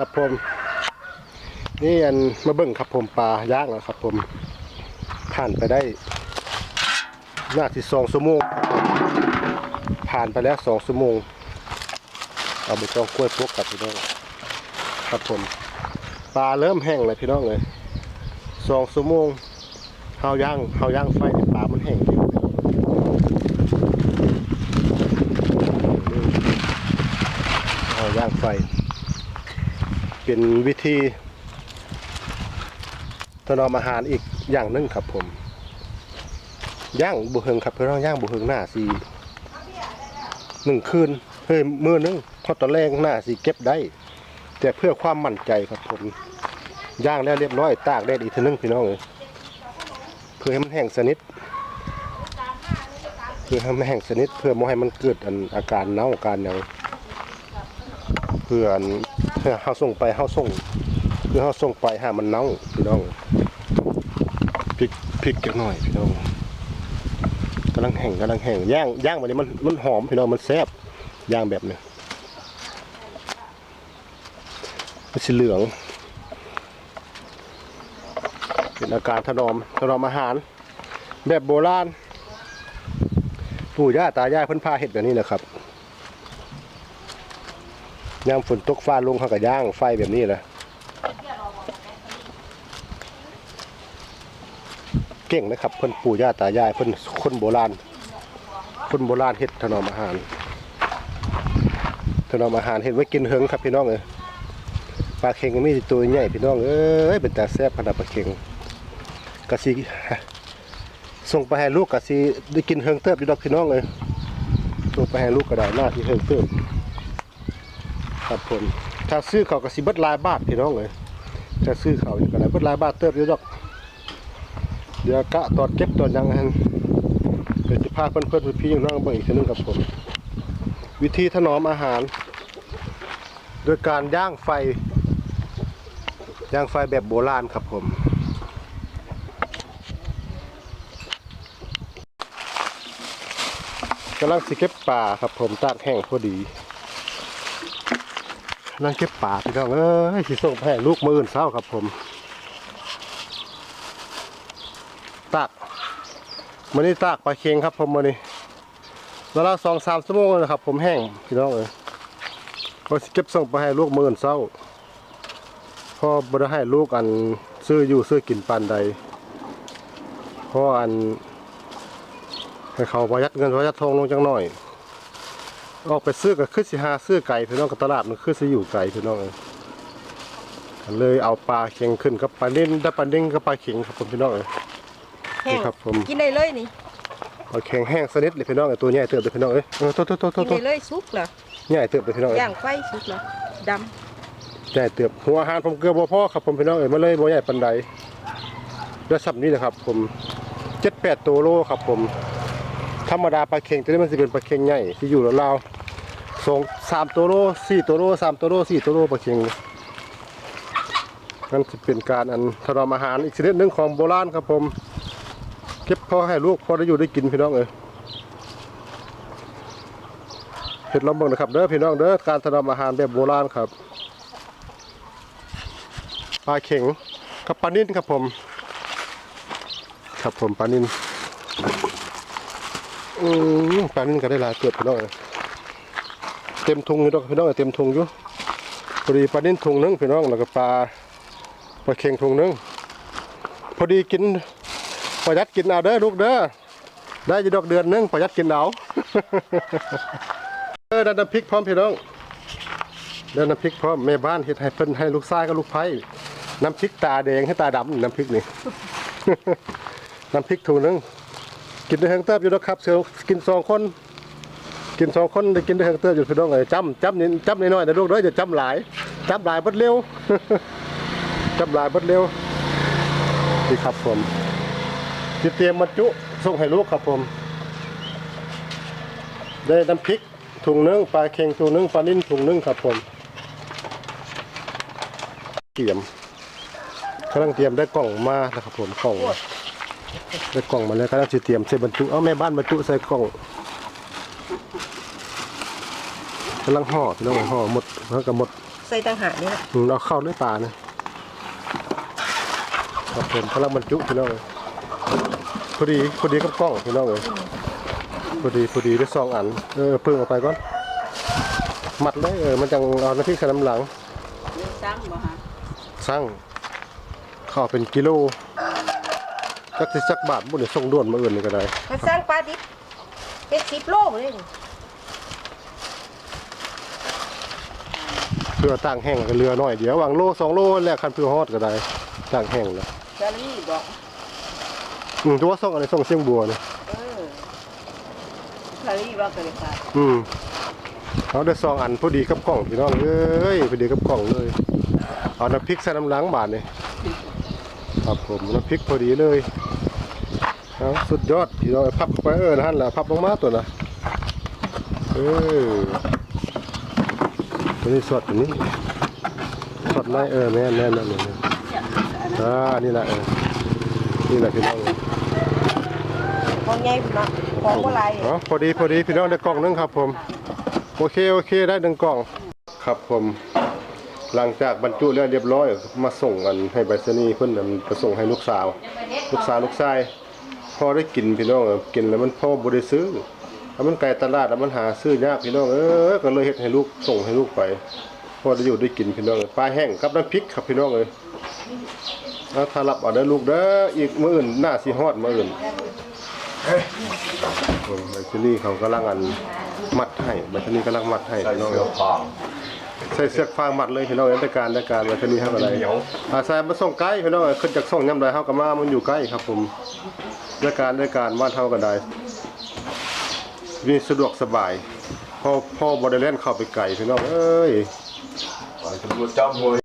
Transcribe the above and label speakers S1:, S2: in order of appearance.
S1: ครับผม นี่อันมาเบิ่งครับผมปลาย่างแล้วครับผม ผ่านไปได้น่าที่สองชั่วโมง ผ่านไปแล้วสองชั่วโมง เอาไปต้องกล้วยพวกกับพี่น้องครับผม ปลาเริ่มแห้งเลยพี่น้องเลยสองชั่วโมงเฮาย่างเฮาย่างไฟเนี่ยปลามันแห้งอยู่เฮาย่างไฟ เป็นวิธีถนอมอาหารอีกอย่างหนึงครับผมย่างบุเฮงครับเพี่น้องย่างบุเฮงหน้าสีหนึ่งคืนเฮ้ยมือนึงพราะตอนแรกหน้าสีเก็บได้ แต่เพื่อความมั่นใจครับผมย่างแล้วเรียบร้อยตากแดดอีกทีนึงพี่น้องเลยเพื่อให้มันแห้งสนิทเพื่อให้มันแห้งสนิทเพื่อไม่ให้มันเกิดอาการเน่าอาการอย่างเพื่อน เขาส่งไปเขาส่ง คือเขาส่งไปหามันเน่าพี่น้องพริกพริกจักหน่อยพี่น้องกำลังแห้งกำลังแห้งย่างย่างแบบนี้มันมันหอมพี่น้องมันแซ่บย่างแบบนี้มันสีเหลือง เป็นอาการถนอมถนอมอาหาร แบบโบราณปู่ย่าตายายเพิ่นพาเห็ดแบบนี้นะครับ ยามฝนตกฟ้าลงเขาก็ย่างไฟแบบนี้แหละเก่งนะครับเพิ่นปู่ย่าตายายเพิ่นคนโบราณ คนโบราณเห็ดถนอมอาหาร ถนอมอาหารเห็ดไว้กินเฮิงครับพี่น้องเอ้ยปลาเค็งมีตัวใหญ่พี่น้องเอ้ยเป็นแต่แซ่บขนาดปลาเค็งกะสิส่งไปให้ลูกกะสิได้กินเฮิงเติบอยู่ดอกพี่น้องเลยส่งไปให้ลูกก็ได้หน้าที่เฮิงเติบ ครับผมถ้าซื้อเขากะสิเบิดหลายบาทพี่น้องเลยถ้าซื้อเขานี่ก็ได้เบิดหลายบาทเติบอยู่ดอกเดี๋ยวกะตอนเก็บตอนยังหันเดี๋ยวจะพาเพื่อนๆพี่ๆน้องๆเบิ่งอีกทีหนึงกับผม วิธีถนอมอาหาร โดยการย่างไฟ ย่างไฟแบบโบราณครับผมกำลังสิเก็บป่าครับผมตากแห้งพอดี กำลังเก็บป่าพี่น้องเอ้ยสิส่งไปให้ลูกมืออื่นเศร้าครับผมตากมันนี้ตากปลาเค็งครับผมมันนี้เวลาสองสามชั่วโมงนะครับ ผมแห้งพี่น้องเอ้ยก็เก็บส่งไปให้ลูกมืออื่นเศร้าพ่อบได้ให้ลูกอันซื้ออยู่ซื้อกินปานใดพราะอันให้เขาประหยัดเงินประหยัดทองลงจังหน่อย ออกไปซื้อกับคือสิหาซื้อไก่พี่น้องกับตลาดมันคือสิอยู่ไก่พี่น้องเอ้ยเลยเอาปลาเข็งขึ้นกับปลาเล่นได้ปลาเด้งกับปลาเข็งครับผมพี่น้องเอ้ย
S2: แห้ง
S1: ครับผม
S2: กินได้เลยนี่
S1: ปลาเข็งแห้งสนิทเลยพี่น้องเอ้ยตัวใหญ่เติบเลยพี่น้องเอ้ยเออโตโตโตโต
S2: กิน
S1: โต
S2: ได้เลยสุกเหรอ
S1: ใหญ่เติบเลยพี่น้องเอ้ย
S2: ย่างไฟสุกเหรอด
S1: ใหญ่เติบหัวอาหารผมเกลือบ่พอครับผมพี่น้องเอ้ยมาเลยบ่ใหญ่ปานใดแล้วสับนี้นะครับ ผมเจ็ดแปดตัวโลครับผมธรรมดาปลาเค็งตัวนี้มันจะเป็นปลาเค็งใหญ่ที่อยู่ราวๆ สองสามตัวโลสี่ตัวโลสามตัวโลสี่ตัวโลปลาเค็งนั่นจะเป็นการอันถนอมอาหารอีกชนิดหนึ่งของโบราณครับผมเก็บพอให้ลูกพอได้อยู่ได้กินพี่น้องเอ้ยเห็ดลองเบิ่งนะครับเด้อพี่น้องเด้อการถนอมอาหารแบบโบราณครับปลาเข็งกับปลานิ่นครับผม ครับผมปลานิ่นอืมปลานิ่นก็ได้หลายเกือบพี่น้องเอ้ย เต็มทุงอยู่ดอกพี่น้องเต็มทุงอยู่พอดีปลานิ่นทุงนึงพี่น้องแล้วก็ปลาปลาเค็งทุงนึงพอดีกินประหยัดกินเอาเด้อลูกเด้อได้จะดอกเดือนนึงประหยัดกินเอาเออได้น้ำพริกพร้อมพี่น้องได้น้ำพริกพร้อมแม่บ้านเฮ็ดให้เพิ่นให้ลูกชายกับลูกไผ่น้ำพริกตาแดงให้ตาดำน้ำพริกนี่น้ำพริกถุงนึงกินได้เฮงเติบอยู่แล้วครับเสือกินสองคน กินสองคนได้กินได้เฮงเติบอยู่พี่น้องเอ้ยจำจำนิดจำน้อยๆแต่ลูกเด้อจะจำหลายจำหลายเบดเร็วจำหลายเบดเร็วนี่ครับผมที่เตรียมบรรจุส่งให้ลูกครับผม ได้น้ำพริกถุงนึงปลาเค็งถุงนึงปลานิ่นถุงนึงครับผมเตรียมกำลังเตรียมได้กล่องมาแล้วครับผมกล่องได้กล่องมาแล้วก็ต้องเตรียมใส่บรรจุเอาแม่บ้านบรรจุใส่กล่อง กำลังห่อพี่น้องห่อหมดแล้วก็หมด
S2: ใส่ต่างหากนี่แหละ
S1: อืมเอาเข้าด้วยปลาเนี่ยครับผมพลังบรรจุพี่น้องเอ้ยพอดีพอดีกับกล้องพี่น้องเลยพอดีพอดีได้สองอันเออเพิ่งเอาไปก่อนมัดเลยเออมันจังเอาน้ำพริกใส่น้ำหลัง
S3: เลือกสั่งบ่ฮะ
S1: สั่งข้าวเป็นกิโลจักสิจักบาทบุญส่งด่วนมาอื่นนี่ก็ได้
S2: ถ้าสร้างปลาดิบเป็นสิบโลเลย
S1: พื่อตั้งแห้งก็เรือน้อยเดียววางโลสองโลแลกคันเพื่อฮอดก็ได้ตั้งแห้งแล้ว
S3: จารีบอก
S1: อืมตัวส่งอะไรส่งเชียงบัวนี่
S3: เออจารีว่าก็เลยค่ะ
S1: อืมเอาได้สองอันพอดีกับกล่องพี่น้องเอ้ยพอดีกับกล่องเลยเอาน้ำพริกใส่น้ำล้างบาทนี่ครับผมน้ำพริกพอดีเลยเอาสุดยอดพี่น้องพับเข้าไปเออนั่นแหละพับลงมาตัวน่ะเออ ตัวนี้สดตัวนี้สดไหมเออแม่นแม่นแม่นแม่นแม่นอ่านี่แหละเออนี่แหละพี่น้อง
S2: ของใหญ่พุ่นเนาะของบ่หลาย
S1: อ๋อพอดีพอดีพี่น้องได้กล่องหนึงครับ ผม โอเคโอเคได้หนึ่งกล่องครับผมหลังจากบรรจุแล้วเรียบร้อยมาส่งกันให้ไปรษณีย์เพิ่นนำไปส่งให้ลูกสาว ลูกสาวลูกชายพอได้กินพี่น้องเอ้ยกินแล้วมันพ่อบ่ได้ซื้อ แล้วมันไกลตลาดแล้วมันหาซื้อยากพี่น้องเออก็เลยเฮ็ดให้ลูกส่งให้ลูกไปพอได้อยู่ได้กินพี่น้องเอ้ยปลาแห้งกับน้ำพริกครับพี่น้องเอ้ยถ้ารับเอาได้ลูกเด้ออีกมื้ออื่นหน้าสิฮอดมื้ออื่นเออแบตเตอรี่เขากำลังอันมัดให้แบตเตอรี่กำลังมัดให้พี่น้องใส่เสื้อฟางมัดเลยพี่น้องในการในการแบตเตอรี่เท่าไรอาใส่มาส่งใกล้พี่น้องขึ้นจากส่งย่ำใดเฮาก็มามันอยู่ใกล้ครับผมในการในการบ้านเฮาก็ได้ มีสะดวกสบายพ่อพ่อบริเล่นเข้าไปไกลพี่น้องเอ้ย
S4: ตำรวจจ้ามวย